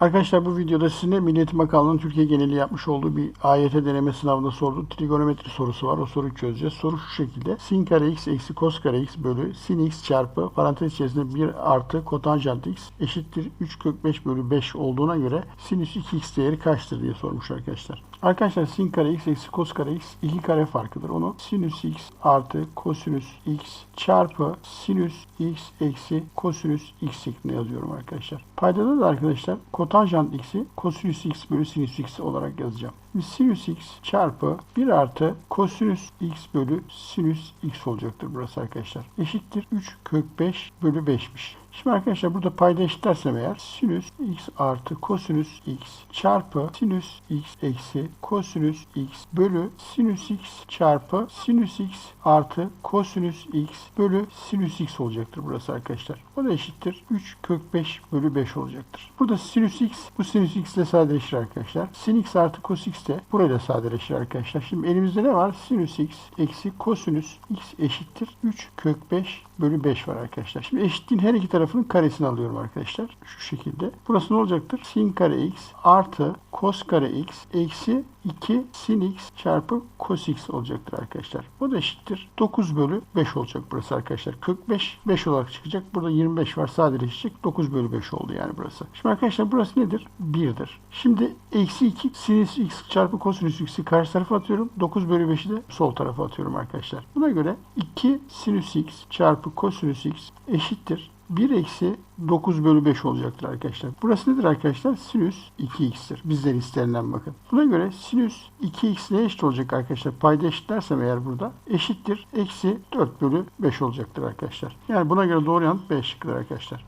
Arkadaşlar bu videoda sizinle Milli Eğitim Bakanlığı'nın Türkiye geneli yapmış olduğu bir AYT deneme sınavında sorduğu trigonometri sorusu var. O soruyu çözeceğiz. Soru şu şekilde. Sin kare x eksi kos kare x bölü sin x çarpı parantez içerisinde 1 artı kotanjant x eşittir 3 kök 5 bölü 5 olduğuna göre sinüs 2x değeri kaçtır diye sormuş arkadaşlar. Arkadaşlar sin kare x eksi kos kare x iki kare farkıdır. Onu sinüs x artı kosinüs x çarpı sinüs x eksi kosinüs x şeklinde yazıyorum arkadaşlar. Paydada da arkadaşlar kotanjant x'i kosinüs x bölü sinüs x olarak yazacağım. Sinüs x çarpı 1 artı kosinüs x bölü sinüs x olacaktır burası arkadaşlar. Eşittir 3 kök 5 bölü 5'miş. Şimdi arkadaşlar burada payda eşitlersem eğer sinüs x artı kosinüs x çarpı sinüs x eksi kosinüs x bölü sinüs x çarpı sinüs x artı kosinüs x bölü sinüs x olacaktır burası arkadaşlar. O da eşittir 3 kök 5 bölü 5 olacaktır. Burada sinüs x bu sinüs x ile sadeleşir arkadaşlar. Sin x artı cos x de burayla sadeleşir arkadaşlar. Şimdi elimizde ne var? Sinüs x eksi kosinüs x eşittir 3 kök 5 bölü 5 var arkadaşlar. Şimdi eşitliğin her iki tarafının karesini alıyorum arkadaşlar. Şu şekilde. Burası ne olacaktır? Sin kare x artı cos kare x eksi 2 sin x çarpı cos x olacaktır arkadaşlar. Bu da eşittir. 9 bölü 5 olacak burası arkadaşlar. Kök 5 5 olarak çıkacak. Burada 25 var sadeleşecek. 9 bölü 5 oldu yani burası. Şimdi arkadaşlar burası nedir? 1'dir. Şimdi eksi 2 sinüs x çarpı kosinüs x'i karşı tarafa atıyorum. 9 bölü 5'i de sol tarafa atıyorum arkadaşlar. Buna göre 2 sinüs x çarpı kosinüs x eşittir. 1 eksi 9 bölü 5 olacaktır arkadaşlar. Burası nedir arkadaşlar? Sinüs 2x'tir. Bizden istenilen bakın. Buna göre sinüs 2x ne eşit olacak arkadaşlar? Payda eşitlersem eğer burada eşittir. Eksi 4 bölü 5 olacaktır arkadaşlar. Yani buna göre doğru yanıt B şıkkıdır arkadaşlar.